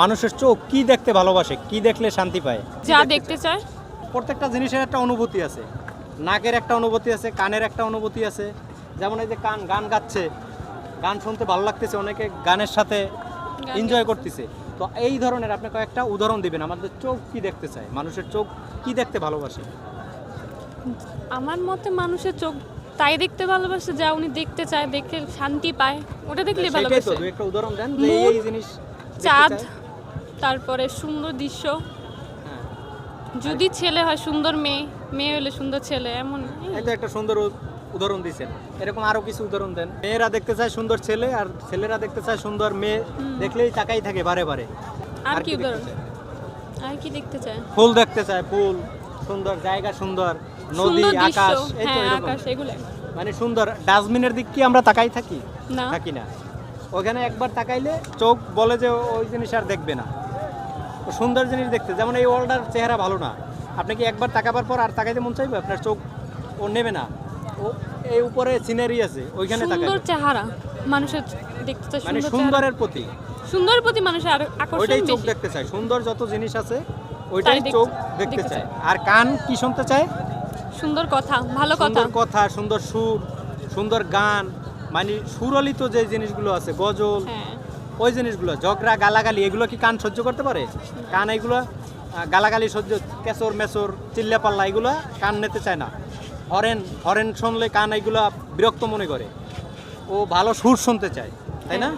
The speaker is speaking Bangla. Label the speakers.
Speaker 1: মানুষের চোখ কি দেখতে ভালোবাসে কি দেখলে শান্তি পায়?
Speaker 2: যা দেখতে চায়?
Speaker 1: প্রত্যেকটা জিনিসের একটা অনুভূতি আছে। নাকের একটা অনুভূতি আছে কানের একটা অনুভূতি আছে। যেমন এই যে কান গান গাচ্ছে গান শুনতে ভালো লাগতেছে অনেকে গানের সাথে এনজয় করতেছে। তো এই ধরনের আপনি কয়েকটা উদাহরণ দিবেন আমাদের চোখ কি দেখতে চায় মানুষের চোখ কি দেখতে ভালোবাসে?
Speaker 2: আমার মতে মানুষের চোখ তাই দেখতে ভালোবাসে যা উনি দেখতে চায় দেখে শান্তি পায় ওটা দেখলে ভালোবাসে।
Speaker 1: একটা উদাহরণ দেন যে এই জিনিস
Speaker 2: চাঁদ। তারপরে সুন্দর দৃশ্য।
Speaker 1: হ্যাঁ।
Speaker 2: যদি ছেলে হয় সুন্দর মেয়ে মেয়ে হলে সুন্দর ছেলে এমন
Speaker 1: একটা সুন্দর উদাহরণ দিয়েছেন এরকম আরও কিছু উদাহরণ দেন। মেয়েরা দেখতে চায় সুন্দর ছেলে আর ছেলেরা দেখতে চায় সুন্দর মেয়ে দেখলেই তাকাই থাকে বারে বারে।
Speaker 2: আর কি উদাহরণ? আর কি দেখতে চায়?
Speaker 1: ফুল দেখতে চায় ফুল সুন্দর জায়গা সুন্দর নদী আকাশ এই তো
Speaker 2: হ্যাঁ আকাশ এগুলো
Speaker 1: মানে সুন্দর ডাস্টবিনের দিক কি আমরা তাকাই থাকি?
Speaker 2: না।
Speaker 1: থাকি না। ওখানে একবার তাকাইলে চোখ বলে যে ওই জিনিস আর দেখবে না। সুন্দর জিনিস দেখতে যেমন এই ওয়ার্ল্ডার চেহারা ভালো না। আপনি কি একবার তাকাবার পর আর তাকাইতে মন চাইবে? আপনার চোখ ও নেবে না। ও এই উপরে সিনারি আছে ওইখানে
Speaker 2: সুন্দর চেহারা মানুষের দেখতে চায়
Speaker 1: মানে সুন্দরের প্রতি।
Speaker 2: সুন্দর প্রতি মানুষের আর আকর্ষণ
Speaker 1: ওইটাই চোখ দেখতে চায়। সুন্দর যত জিনিস আছে ওইটাই চোখ দেখতে চায়। আর কান কি শুনতে চায়?
Speaker 2: সুন্দর কথা ভালো কথা।
Speaker 1: সুন্দর কথা সুন্দর সুর সুন্দর গান মানে সুরলিত যে জিনিসগুলো আছে গজল
Speaker 2: হ্যাঁ।
Speaker 1: ওই জিনিসগুলো ঝগড়া গালাগালি, এগুলো কি কান সহ্য করতে পারে? কান এগুলো গালাগালি সহ্য, কেঁচোর, মেচোর চিল্লা পাল্লা এগুলো কান নিতে চায় না। হরেন হরেন শুনলে কান এগুলো বিরক্ত মনে করে। ও ভালো সুর শুনতে চায়, তাই না।